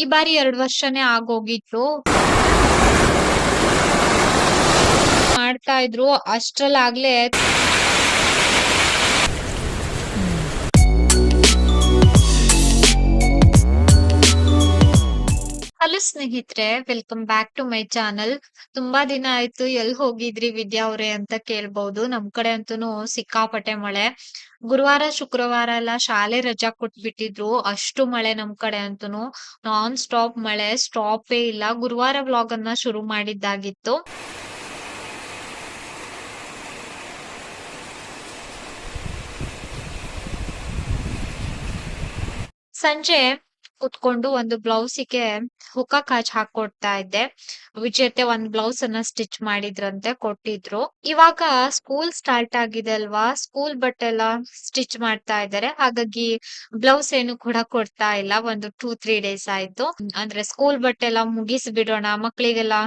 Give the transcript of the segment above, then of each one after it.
ಈ ಬಾರಿ ಎರಡು ವರ್ಷನೇ ಆಗೋಗಿತ್ತು. ಮಾಡ್ತಾ ಇದ್ರು. ಅಷ್ಟ್ರಲ್ಲಾಗ್ಲೇ ಹಲೋ ಸ್ನೇಹಿತರೆ welcome back to my channel ತುಂಬಾ ದಿನ ಆಯ್ತು ಎಲ್ ಹೋಗಿದ್ರಿ ವಿದ್ಯಾ ಅವ್ರೆ ಅಂತ ಕೇಳ್ಬಹುದು ನಮ್ ಕಡೆ ಅಂತೂ ಸಿಕ್ಕಾಪಟ್ಟೆ ಮಳೆ. ಗುರುವಾರ, ಶುಕ್ರವಾರ ಎಲ್ಲ ಶಾಲೆ ರಜಾ ಕೊಟ್ಬಿಟ್ಟಿದ್ರು. ಅಷ್ಟು ಮಳೆ ನಮ್ ಕಡೆ ಅಂತೂ ನಾನ್ ಸ್ಟಾಪ್ ಮಳೆ ಸ್ಟಾಪೇ ಇಲ್ಲ. ಗುರುವಾರ ವ್ಲಾಗ್ ಅನ್ನ ಶುರು ಮಾಡಿದ್ದಾಗಿತ್ತು. ಸಂಜೆ ಕುತ್ಕೊಂಡು ಒಂದು ಬ್ಲೌಸಿಗೆ ಹುಕ್ಕ ಕಾಚ್ ಹಾಕೊಡ್ತಾ ಇದ್ದೆ. ವಿಜೇತೆ ಒಂದ್ ಬ್ಲೌಸ್ ಅನ್ನ ಸ್ಟಿಚ್ ಮಾಡಿದ್ರಂತೆ ಕೊಟ್ಟಿದ್ರು. ಇವಾಗ ಸ್ಕೂಲ್ ಸ್ಟಾರ್ಟ್ ಆಗಿದೆ ಅಲ್ವಾ? ಸ್ಕೂಲ್ ಬಟ್ಟೆ ಎಲ್ಲ ಸ್ಟಿಚ್ ಮಾಡ್ತಾ ಇದ್ದಾರೆ. ಹಾಗಾಗಿ ಬ್ಲೌಸ್ ಏನು ಕೂಡ ಕೊಡ್ತಾ ಇಲ್ಲ. ಒಂದು ಟೂ ತ್ರೀ ಡೇಸ್ ಆಯ್ತು. ಅಂದ್ರೆ ಸ್ಕೂಲ್ ಬಟ್ಟೆ ಎಲ್ಲ ಮುಗಿಸಿ ಬಿಡೋಣ. ಮಕ್ಳಿಗೆಲ್ಲ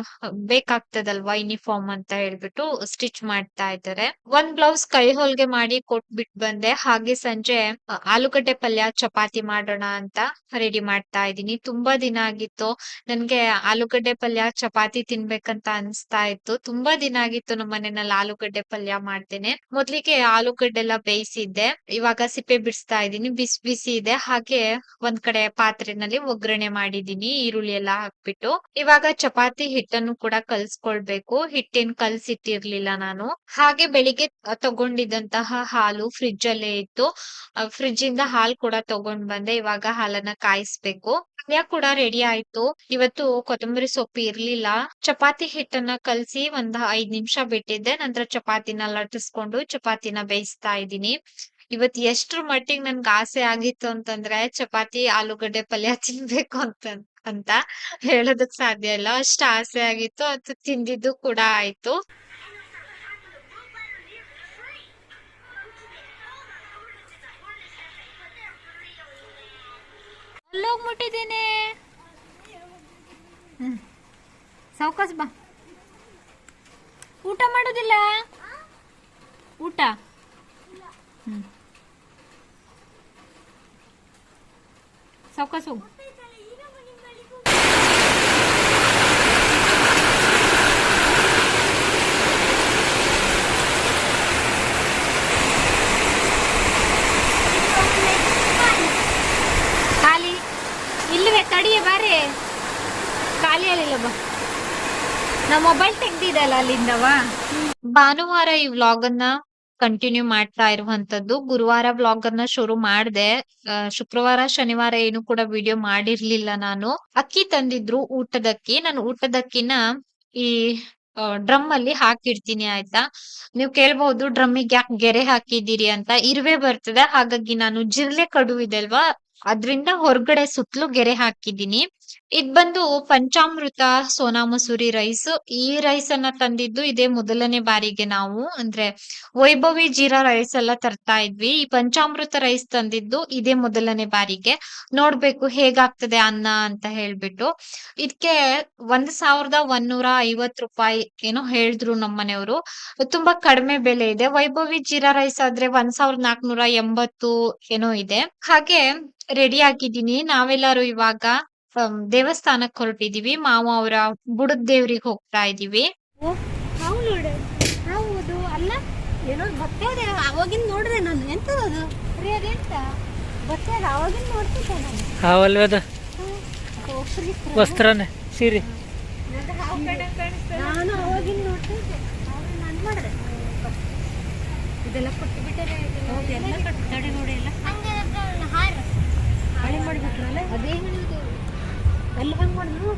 ಬೇಕಾಗ್ತದಲ್ವಾ ಯೂನಿಫಾರ್ಮ್ ಅಂತ ಹೇಳ್ಬಿಟ್ಟು ಸ್ಟಿಚ್ ಮಾಡ್ತಾ ಇದ್ದಾರೆ. ಒಂದ್ ಬ್ಲೌಸ್ ಕೈ ಹೊಲ್ಗೆ ಮಾಡಿ ಕೊಟ್ಬಿಟ್ ಬಂದೆ. ಹಾಗೆ ಸಂಜೆ ಆಲೂಗಡ್ಡೆ ಪಲ್ಯ, ಚಪಾತಿ ಮಾಡೋಣ ಅಂತ ರೆಡಿ ಮಾಡ್ತಾ ಇದ್ದೀನಿ. ತುಂಬಾ ದಿನ ಆಗಿತ್ತು. ನನ್ಗೆ ಆಲೂಗಡ್ಡೆ ಪಲ್ಯ, ಚಪಾತಿ ತಿನ್ಬೇಕಂತ ಅನ್ಸ್ತಾ ಇತ್ತು. ತುಂಬಾ ದಿನ ಆಗಿತ್ತು ನಮ್ಮ ಮನೆಯಲ್ಲಿ ಆಲೂಗಡ್ಡೆ ಪಲ್ಯ ಮಾಡ್ತೇನೆ. ಮೊದ್ಲಿಗೆ ಆಲೂಗಡ್ಡೆ ಎಲ್ಲ ಬೇಯಿಸಿದ್ದೆ. ಇವಾಗ ಸಿಪ್ಪೆ ಬಿಡಿಸ್ತಾ ಇದ್ದೀನಿ. ಬಿಸಿ ಬಿಸಿ ಇದೆ. ಹಾಗೆ ಒಂದ್ ಕಡೆ ಪಾತ್ರೆನಲ್ಲಿ ಒಗ್ಗರಣೆ ಮಾಡಿದೀನಿ ಈರುಳ್ಳಿ ಎಲ್ಲ ಹಾಕ್ಬಿಟ್ಟು. ಇವಾಗ ಚಪಾತಿ ಹಿಟ್ಟನ್ನು ಕೂಡ ಕಲ್ಸ್ಕೊಳ್ಬೇಕು. ಹಿಟ್ಟೇನ್ ಕಲ್ಸಿಟ್ಟಿರ್ಲಿಲ್ಲ ನಾನು. ಹಾಗೆ ಬೆಳಿಗ್ಗೆ ತಗೊಂಡಿದ್ದಂತಹ ಹಾಲು ಫ್ರಿಡ್ಜ್ ಅಲ್ಲೇ ಇತ್ತು. ಫ್ರಿಡ್ಜ್ ಇಂದ ಹಾಲು ಕೂಡ ತಗೊಂಡ್ ಬಂದೆ. ಇವಾಗ ಹಾಲನ್ನ ಕಾಯಿಸ್ಬೇಕು ಪಲ್ಯ ಕೂಡ ರೆಡಿ ಆಯ್ತು. ಇವತ್ತು ಕೊತ್ತಂಬರಿ ಸೊಪ್ಪು ಇರ್ಲಿಲ್ಲ. ಚಪಾತಿ ಹಿಟ್ಟನ್ನ ಕಲಸಿ ಒಂದ್ ಐದ್ ನಿಮಿಷ ಬಿಟ್ಟಿದ್ದೆ. ನಂತರ ಚಪಾತಿನ ಲಟ್ಟಿಸ್ಕೊಂಡು ಚಪಾತಿನ ಬೇಯಿಸ್ತಾ ಇದ್ದೀನಿ. ಇವತ್ ಎಷ್ಟ್ರ ಮಟ್ಟಿಗೆ ನನ್ಗೆ ಆಸೆ ಆಗಿತ್ತು ಅಂತಂದ್ರೆ ಚಪಾತಿ ಆಲೂಗಡ್ಡೆ ಪಲ್ಯ ತಿನ್ಬೇಕು ಅಂತ ಅಂತ ಹೇಳೋದಕ್ ಸಾಧ್ಯ ಇಲ್ಲ. ಅಷ್ಟ ಆಸೆ ಆಗಿತ್ತು. ಅದು ತಿಂದಿದ್ದು ಕೂಡ ಆಯ್ತು. ಅಲ್ಲೋಗ್ ಮುಟ್ಟಿದ್ದೀನಿ ಸಾವ್ಕಾಸ್ ಬಾ. ಊಟ ಮಾಡೋದಿಲ್ಲ? ಊಟ? ಹ್ಮ್. ಸಾವ್ಕಾಸ್ ಹೋಗು. ಮೊಬೈಲ್ ತೆಗ್ದಿದಲ್ಲ ಅಲ್ಲಿಂದವಾ? ಭಾನುವಾರ ಈ ವ್ಲಾಗ್ ಅನ್ನ ಕಂಟಿನ್ಯೂ ಮಾಡ್ತಾ ಇರುವಂತದ್ದು ಗುರುವಾರ ವ್ಲಾಗ್ ಅನ್ನ ಶುರು ಮಾಡಿದೆ. ಶುಕ್ರವಾರ, ಶನಿವಾರ ಏನು ಕೂಡ ವಿಡಿಯೋ ಮಾಡಿರ್ಲಿಲ್ಲ ನಾನು. ಅಕ್ಕಿ ತಂದಿದ್ರು ಊಟದಕ್ಕಿ. ನಾನು ಊಟದಕ್ಕಿನ ಈ ಡ್ರಮ್ ಅಲ್ಲಿ ಹಾಕಿಡ್ತೀನಿ ಆಯ್ತಾ? ನೀವು ಕೇಳ್ಬಹುದು ಡ್ರಮ್ಮಿಗೆ ಯಾಕೆ ಗೆರೆ ಹಾಕಿದ್ದೀರಿ ಅಂತ. ಇರುವೆ ಬರ್ತದೆ. ಹಾಗಾಗಿ ನಾನು ಜಿರ್ಲೆ ಕಡು ಅಲ್ವಾ? ಅದ್ರಿಂದ ಹೊರಗಡೆ ಸುತ್ತಲೂ ಗೆರೆ ಹಾಕಿದ್ದೀನಿ. ಇದ್ ಬಂದು ಪಂಚಾಮೃತ, ಸೋನಾ ಮಸೂರಿ ರೈಸ್ ಈ ರೈಸ್ ಅನ್ನ ತಂದಿದ್ದು ಇದೇ ಮೊದಲನೇ ಬಾರಿಗೆ ನಾವು. ಅಂದ್ರೆ ವೈಭವಿ ಜೀರಾ ರೈಸ್ ಎಲ್ಲ ತರ್ತಾ ಇದ್ವಿ. ಈ ಪಂಚಾಮೃತ ರೈಸ್ ತಂದಿದ್ದು ಇದೇ ಮೊದಲನೇ ಬಾರಿಗೆ. ನೋಡ್ಬೇಕು ಹೇಗಾಗ್ತದೆ ಅನ್ನ ಅಂತ ಹೇಳ್ಬಿಟ್ಟು. ಇದಕ್ಕೆ ಒಂದ್ ಸಾವಿರದ ಒಂದೂರ ಐವತ್ ರೂಪಾಯಿ ಏನೋ ಹೇಳಿದ್ರು ನಮ್ಮ ಮನೆಯವರು. ತುಂಬಾ ಕಡಿಮೆ ಬೆಲೆ ಇದೆ. ವೈಭವಿ ಜೀರಾ ರೈಸ್ ಆದ್ರೆ ಒಂದ್ ಸಾವಿರದ ನಾಲ್ಕನೂರ ಎಂಬತ್ತು ಏನೋ ಇದೆ. ಹಾಗೆ ರೆಡಿ ಆಗಿದ್ದೀನಿ. ನಾವೆಲ್ಲರೂ ಇವಾಗ ದೇವಸ್ಥಾನಕ್ಕೆ ಹೊರಟಿದೀವಿ. ಮಾವ ಅವರ ಬುಡದ ದೇವ್ರಿಗೆ ಹೋಗ್ತಾ ಇದೀವಿ. ಹೌದು ಅಲ್ಲ ಏನೋ ಬರ್ತದೆ ಅವಾಗಿಂದ ನೋಡಿದೆ ನಾನು. ಎಂತದದು? ರೀ ಅದೆಂತ ಬರ್ತದೆ ಅವಾಗಿಂದ ನೋಡ್ತಿದ್ದೆ ನಾನು. ಹಾವಲ್ವದ? ಹೋಗ್ರಿ ವಸ್ತ್ರನೇ ಸೀರೆ. ನಾನು ನೋಡ್ತಿದ್ದೆ ಆಮೇಲೆ ನಾನು ಮಾಡಿದೆ ಇದೆಲ್ಲ ಕೊಟ್ಟು ಬಿಟ್ಟರೆ ಎಲ್ಲ ಕೊಟ್ಟು ತಡೆ ನೋಡಿ ಎಲ್ಲ ಹಳೆ ಮಾಡಿಬಿಟ್ರಲ್ಲ ಅದೇ ಹೇಳಿದ್ದು ಎಲ್ಲ ಹಂಗೆ ಮಾಡಿದ್ರು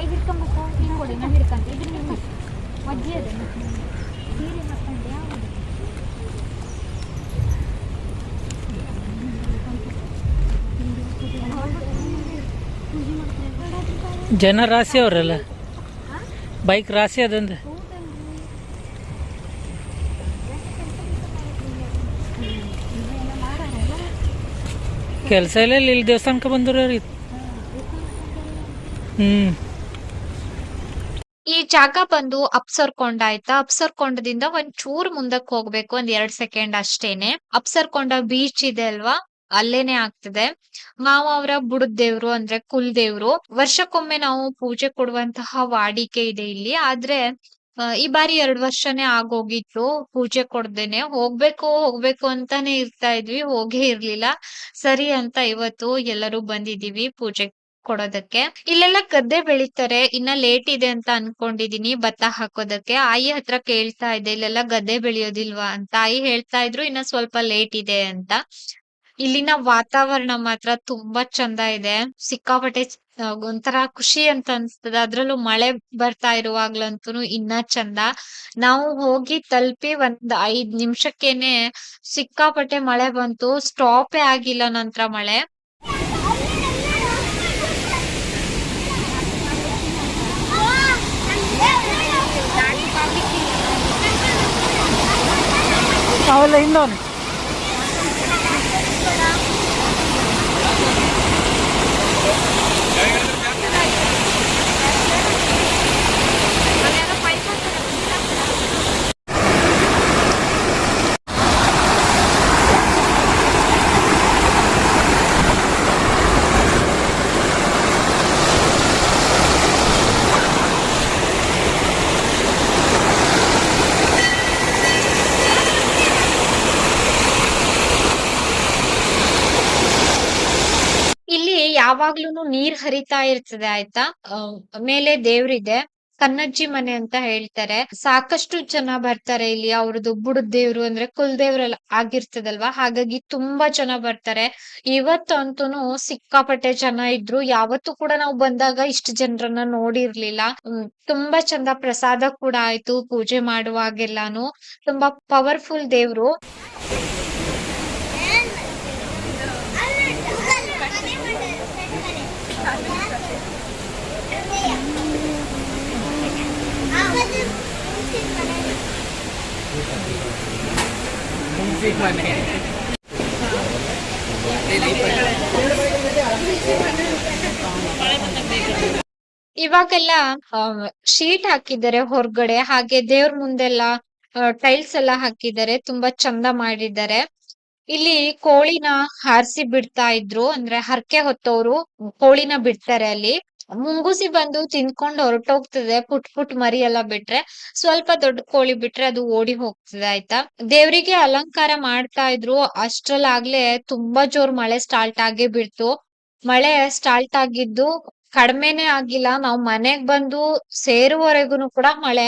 ಐದು ಹಿಡ್ಕೊಂಬಕ್ಕ ಹಿಂಗೆ ಕೊಡಿ ನಾನು ಹಿಡ್ಕೊಂತ ಇದು ನಿಮ್ಮ ಅಜ್ಜಿ ಅದ ಸೀರೆ ಹಾಕೊಂಡೆ ಯಾವುದು ಜನ ರಾಶಿ ಅವರಲ್ಲ ಬೈಕ್ ರಾಶಿ ಅದಂದ ಕೆಲಸ ಇಲ್ಲ ಇಲ್ಲಿ ದೇವಸ್ಥಾನಕ್ಕೆ ಬಂದ್ರು ಹ್ಮ್. ಈ ಜಾಗ ಬಂದು ಅಪ್ಸರ್ ಅಪ್ಸರ್ಕೊಂಡದಿಂದ ಒಂದ್ ಚೂರ್ ಮುಂದಕ್ಕೆ ಹೋಗ್ಬೇಕು ಒಂದ್ ಎರಡ್ ಸೆಕೆಂಡ್ ಅಷ್ಟೇನೆ. ಅಪ್ಸರ್ಕೊಂಡ ಬೀಚ್ ಇದೆ ಅಲ್ವಾ? ಅಲ್ಲೇನೆ ಆಗ್ತದೆ. ನಾವು ಅವರ ಬುಡದ್ ದೇವ್ರು ಅಂದ್ರೆ ಕುಲ್ ದೇವ್ರು ವರ್ಷಕ್ಕೊಮ್ಮೆ ನಾವು ಪೂಜೆ ಕೊಡುವಂತಹ ವಾಡಿಕೆ ಇದೆ ಇಲ್ಲಿ. ಆದ್ರೆ ಈ ಬಾರಿ ಎರಡ್ ವರ್ಷನೇ ಆಗೋಗಿತ್ತು ಪೂಜೆ ಕೊಡ್ದೇನೆ. ಹೋಗ್ಬೇಕು ಹೋಗ್ಬೇಕು ಅಂತಾನೆ ಇರ್ತಾ ಇದ್ವಿ, ಹೋಗೇ ಇರ್ಲಿಲ್ಲ. ಸರಿ ಅಂತ ಇವತ್ತು ಎಲ್ಲರೂ ಬಂದಿದೀವಿ ಪೂಜೆ ಕೊಡೋದಕ್ಕೆ. ಇಲ್ಲೆಲ್ಲ ಗದ್ದೆ ಬೆಳಿತಾರೆ. ಇನ್ನ ಲೇಟ್ ಇದೆ ಅಂತ ಅನ್ಕೊಂಡಿದೀನಿ ಭತ್ತ ಹಾಕೋದಕ್ಕೆ. ಆಯಿ ಹತ್ರ ಕೇಳ್ತಾ ಇದೆ, ಇಲ್ಲೆಲ್ಲ ಗದ್ದೆ ಬೆಳೆಯೋದಿಲ್ವಾ ಅಂತ. ಆಯಿ ಹೇಳ್ತಾ ಇದ್ರು, ಇನ್ನ ಸ್ವಲ್ಪ ಲೇಟ್ ಇದೆ ಅಂತ. ಇಲ್ಲಿನ ವಾತಾವರಣ ಮಾತ್ರ ತುಂಬಾ ಚಂದ ಇದೆ. ಸಿಕ್ಕಾಪಟ್ಟೆ ಒಂಥರ ಖುಷಿ ಅಂತ ಅನ್ಸ್ತದ. ಅದ್ರಲ್ಲೂ ಮಳೆ ಬರ್ತಾ ಇರುವಾಗ್ಲಂತೂ ಇನ್ನ ಚಂದ. ನಾವು ಹೋಗಿ ತಲುಪಿ ಒಂದ್ ಐದ್ ನಿಮಿಷಕ್ಕೇನೆ ಸಿಕ್ಕಾಪಟ್ಟೆ ಮಳೆ ಬಂತು. ಸ್ಟಾಪೇ ಆಗಿಲ್ಲ ನಂತರ ಮಳೆ. ಹಿಂದವನೆ ಯಾವಾಗ್ಲೂನು ನೀರ್ ಹರಿತಾ ಇರ್ತದೆ ಆಯ್ತಾ? ಮೇಲೆ ದೇವ್ರಿದೆ. ಕನ್ನಜ್ಜಿ ಮನೆ ಅಂತ ಹೇಳ್ತಾರೆ. ಸಾಕಷ್ಟು ಜನ ಬರ್ತಾರೆ ಇಲ್ಲಿ. ಅವ್ರದ್ದು ಬುಡದ್ ದೇವ್ರು ಅಂದ್ರೆ ಕುಲದೇವ್ರೆಲ್ಲ ಆಗಿರ್ತದಲ್ವಾ? ಹಾಗಾಗಿ ತುಂಬಾ ಜನ ಬರ್ತಾರೆ. ಇವತ್ತಂತೂನು ಸಿಕ್ಕಾಪಟ್ಟೆ ಜನ ಇದ್ರು. ಯಾವತ್ತೂ ಕೂಡ ನಾವು ಬಂದಾಗ ಇಷ್ಟು ಜನರನ್ನ ನೋಡಿರ್ಲಿಲ್ಲ. ತುಂಬಾ ಚಂದ ಪ್ರಸಾದ ಕೂಡ ಆಯ್ತು ಪೂಜೆ ಮಾಡುವಾಗೆಲ್ಲಾನು. ತುಂಬಾ ಪವರ್ಫುಲ್ ದೇವ್ರು. ಇವಾಗೆಲ್ಲ ಶೀಟ್ ಹಾಕಿದ್ದಾರೆ ಹೊರಗಡೆ, ಹಾಗೆ ದೇವ್ರ ಮುಂದೆಲ್ಲ ಟೈಲ್ಸ್ ಎಲ್ಲ ಹಾಕಿದ್ದಾರೆ, ತುಂಬಾ ಚಂದ ಮಾಡಿದ್ದಾರೆ. ಇಲ್ಲಿ ಕೋಳಿನ ಹಾರಿಸಿ ಬಿಡ್ತಾ ಇದ್ರು, ಅಂದ್ರೆ ಹರಕೆ ಹೊತ್ತವರು ಕೋಳಿನ ಬಿಡ್ತಾರೆ ಅಲ್ಲಿ. ಮುಂಗುಸಿ ಬಂದು ತಿನ್ಕೊಂಡು ಹೊರಟೋಗ್ತದೆ, ಪುಟ್ ಪುಟ್ ಮರಿ ಎಲ್ಲ ಬಿಟ್ರೆ. ಸ್ವಲ್ಪ ದೊಡ್ಡ ಕೋಳಿ ಬಿಟ್ರೆ ಅದು ಓಡಿ ಹೋಗ್ತದೆ, ಆಯ್ತಾ? ದೇವರಿಗೆ ಅಲಂಕಾರ ಮಾಡ್ತಾ ಇದ್ರು, ಅಷ್ಟ್ರಲ್ಲಾಗ್ಲೇ ತುಂಬಾ ಜೋರ್ ಮಳೆ ಸ್ಟಾರ್ಟ್ ಆಗೇ ಬಿಡ್ತು. ಮಳೆ ಸ್ಟಾರ್ಟ್ ಆಗಿದ್ದು ಕಡಿಮೆನೆ ಆಗಿಲ್ಲ. ನಾವು ಮನೆಗ್ ಬಂದು ಸೇರುವವರೆಗೂನು ಕೂಡ ಮಳೆ,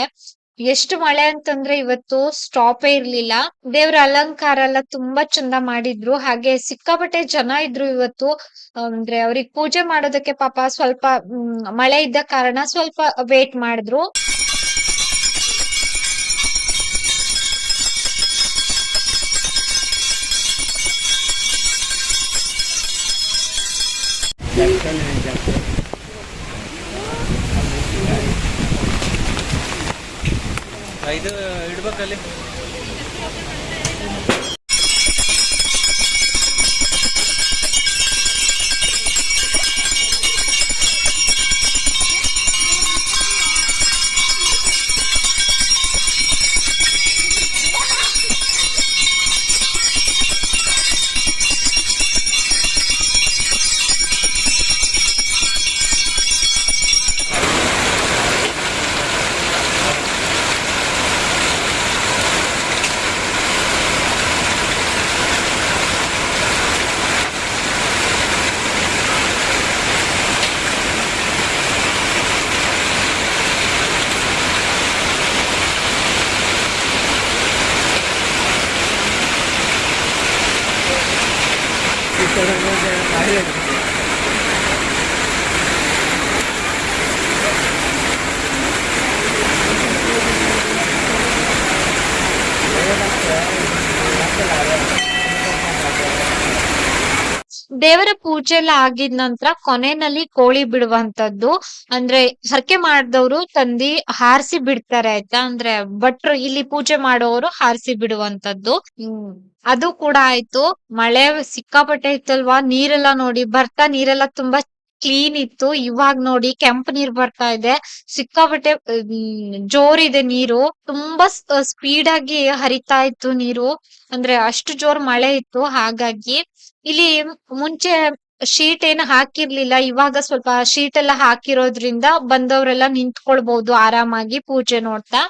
ಎಷ್ಟು ಮಳೆ ಅಂತಂದ್ರೆ ಇವತ್ತು ಸ್ಟಾಪೇ ಇರ್ಲಿಲ್ಲ. ದೇವ್ರ ಅಲಂಕಾರ ಎಲ್ಲ ತುಂಬಾ ಚಂದ ಮಾಡಿದ್ರು. ಹಾಗೆ ಸಿಕ್ಕಾಪಟ್ಟೆ ಜನ ಇದ್ರು ಇವತ್ತು. ಅಂದ್ರೆ ಅವ್ರಿಗೆ ಪೂಜೆ ಮಾಡೋದಕ್ಕೆ ಪಾಪ ಸ್ವಲ್ಪ ಮಳೆ ಇದ್ದ ಕಾರಣ ಸ್ವಲ್ಪ ವೇಟ್ ಮಾಡಿದ್ರು. ಇದು ಇಡ್ಬೇಕಲ್ಲಿ ದೇವರ ಪೂಜೆ ಎಲ್ಲ ಆಗಿದ ನಂತರ ಕೊನೆಯಲ್ಲಿ ಕೋಳಿ ಬಿಡುವಂತದ್ದು ಅಂದ್ರೆ ಹರಕೆ ಮಾಡಿದವರು ತಂದಿ ಹಾರಿಸಿ ಬಿಡ್ತಾರೆ ಆಯ್ತಾ? ಅಂದ್ರೆ ಭಟ್ರು ಇಲ್ಲಿ ಪೂಜೆ ಮಾಡುವವರು ಹಾರಿಸಿ ಬಿಡುವಂತದ್ದು ಹ್ಮ್. ಅದು ಕೂಡ ಆಯ್ತು. ಮಳೆ ಸಿಕ್ಕಾಪಟ್ಟೆ ಇತ್ತಲ್ವಾ? ನೀರೆಲ್ಲ ನೋಡಿ ಬರ್ತಾ ನೀರೆಲ್ಲ ತುಂಬಾ ಕ್ಲೀನ್ ಇತ್ತು. ಇವಾಗ ನೋಡಿ ಕೆಂಪು ನೀರ್ ಬರ್ತಾ ಇದೆ. ಸಿಕ್ಕಾಬಟ್ಟೆ ಜೋರಿದೆ ನೀರು. ತುಂಬಾ ಸ್ಪೀಡ್ ಆಗಿ ಹರಿತಾ ಇತ್ತು ನೀರು. ಅಂದ್ರೆ ಅಷ್ಟು ಜೋರ್ ಮಳೆ ಇತ್ತು. ಹಾಗಾಗಿ ಇಲ್ಲಿ ಮುಂಚೆ ಶೀಟ್ ಏನು ಹಾಕಿರ್ಲಿಲ್ಲ. ಇವಾಗ ಸ್ವಲ್ಪ ಶೀಟ್ ಎಲ್ಲ ಹಾಕಿರೋದ್ರಿಂದ ಬಂದವರೆಲ್ಲ ನಿಂತ್ಕೊಳ್ಬಹುದು ಆರಾಮಾಗಿ ಪೂಜೆ ನೋಡ್ತಾ.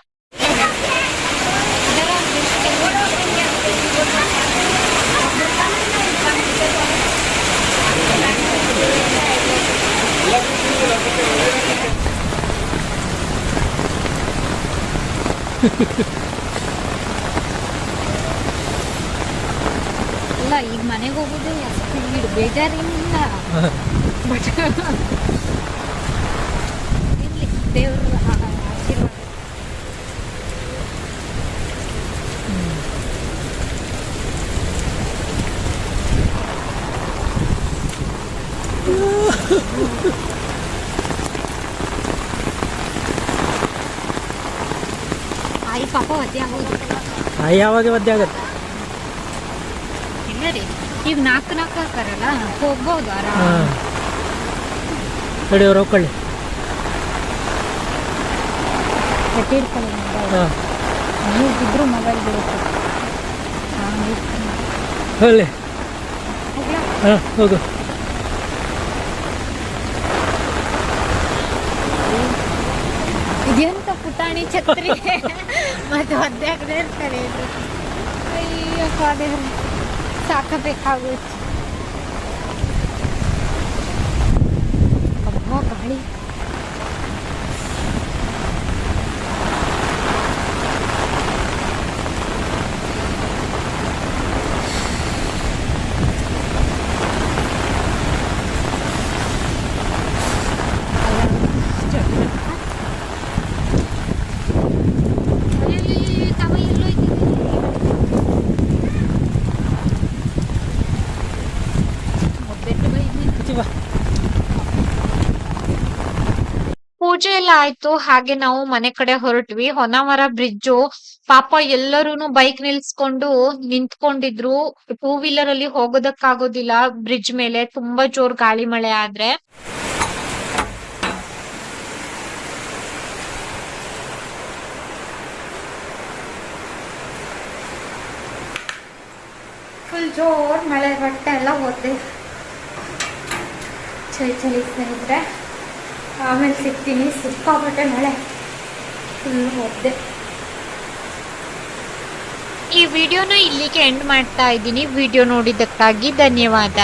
ಅಲ್ಲ ಈಗ ಮನೆಗೆ ಹೋಗೋದು ಸ್ಪೀಡ್ ಬೇಜಾರೇನಿಲ್ಲ ಬಟ್ ಇರ್ಲಿ ದೇವ್ರ ಆಶೀರ್ವಾದ ಆಯಿ ಪಾಪ ಒದ್ದೆ ಆಗೋದು ಯಾವಾಗ ಒದ್ದೆ ಆಗತ್ತೆ? ಇಲ್ಲ ರೀ ಈಗ ನಾಲ್ಕು ನಾಲ್ಕು ಹಾಕಾರಲ್ಲ ಹೋಗ್ಬೋದು ಆರಾಮ. ತಡಿ ಅವ್ರು ಹೋಗ್ಕೊಳ್ಳಿ. ಗಟ್ಟಿ ಇಟ್ಕೊಳ್ಳಿ ಹಾಂ. ನೀವು ಇದ್ರು ಮೊಬೈಲ್ ಬಿಡುತ್ತೆ ಹೋಗ್ಲಿ? ಹಾಂ ಹೋಗು. ಇದೆಂತ ಪುಟಾಣಿ ಛತ್ರಿ ಮತ್ತೆ ಒದ್ದೆ ಆಗದೆ ಇರ್ತಾರೆ ಇದು ಅಯ್ಯೋ ದೇವ್ರೆ ಆಯ್ತು, ಹಾಗೆ ನಾವು ಮನೆ ಕಡೆ ಹೊರಟ್ವಿ. ಹೊನ್ನಾವರ ಬ್ರಿಡ್ಜ್ ಪಾಪ ಎಲ್ಲರೂನು ಬೈಕ್ ನಿಲ್ಸ್ಕೊಂಡು ನಿಂತ್ಕೊಂಡಿದ್ರು. ಟೂ ವೀಲರ್ ಅಲ್ಲಿ ಹೋಗೋದಕ್ಕಾಗೋದಿಲ್ಲ ಬ್ರಿಡ್ಜ್ ಮೇಲೆ. ತುಂಬಾ ಜೋರ್ ಗಾಳಿ ಮಳೆ ಆದ್ರೆ. ಫುಲ್ ಜೋರ್ ಮಳೆ, ಬಟ್ಟೆ ಎಲ್ಲ ಒದ್ದೆ. ಚಳಿ ಚಳಿ ಸ್ನೇಹಿತರೆ. ಆಮೇಲೆ ಸಿಗ್ತೀನಿ. ಸಿಕ್ಕಾಪಟ್ಟೆ ಮಳೆ ಫುಲ್ ಒದ್ದೆ ಈ ವಿಡಿಯೋನ ಇಲ್ಲಿಗೆ ಎಂಡ್ ಮಾಡ್ತಾ ಇದ್ದೀನಿ. ವಿಡಿಯೋ ನೋಡಿದ್ದಕ್ಕಾಗಿ ಧನ್ಯವಾದ.